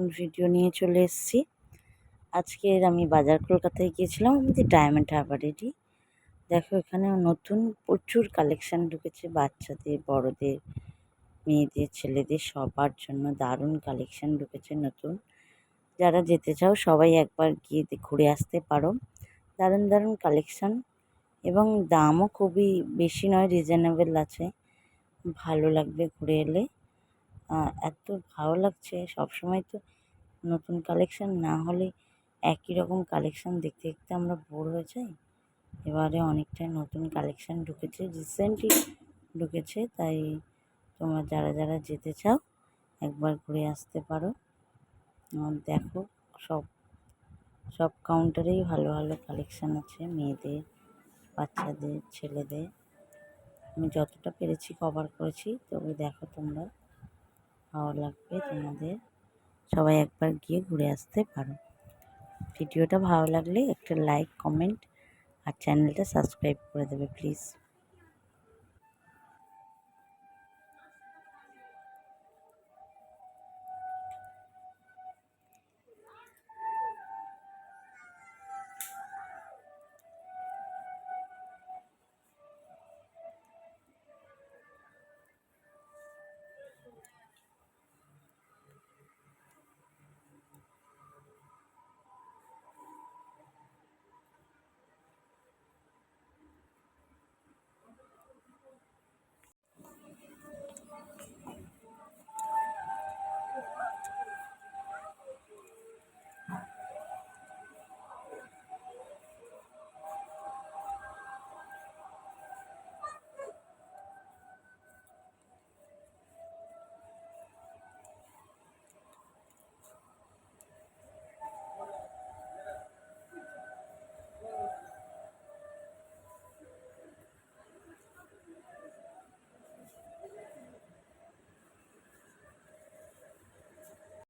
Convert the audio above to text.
নতুন ভিডিও নিয়ে চলে এসেছি। আজকের আমি বাজার কলকাতায় গিয়েছিলাম, আমাদের ডায়মন্ড হারবারেরই দেখো এখানে নতুন প্রচুর কালেকশান ঢুকেছে, বাচ্চাদের, বড়দের, মেয়েদের, ছেলেদের, সবার জন্য দারুণ কালেকশান ঢুকেছে নতুন। যারা যেতে চাও সবাই একবার গিয়ে ঘুরে আসতে পারো। দারুণ দারুণ কালেকশান এবং দামও খুবই বেশি নয় রিজনেবল আছে। ভালো লাগবে ঘুরে এলে। এত ভালো লাগছে। সবসময় তো নতুন কালেকশান না হলে একই রকম কালেকশান দেখতে দেখতে আমরা বোর হয়ে যাই। এবারে অনেকটা নতুন কালেকশান ঢুকেছে রিসেন্টলি ঢুকেছে, তাই তোমরা যারা যারা যেতে চাও, একবার ঘুরে আসতে পারো। দেখো, সব সব কাউন্টারেই ভালো ভালো কালেকশান আছে, মেয়েদের, বাচ্চাদের, ছেলেদের। আমি যতটা পেরেছি কভার করেছি, তবে দেখো তোমরা। ভালো লাগবে তোমাদের। সবাই একবার গিয়ে ঘুরে আসতে পারো। ভিডিওটা ভালো লাগলে একটা লাইক কমেন্ট আর চ্যানেলটা সাবস্ক্রাইব করে দেবে প্লিজ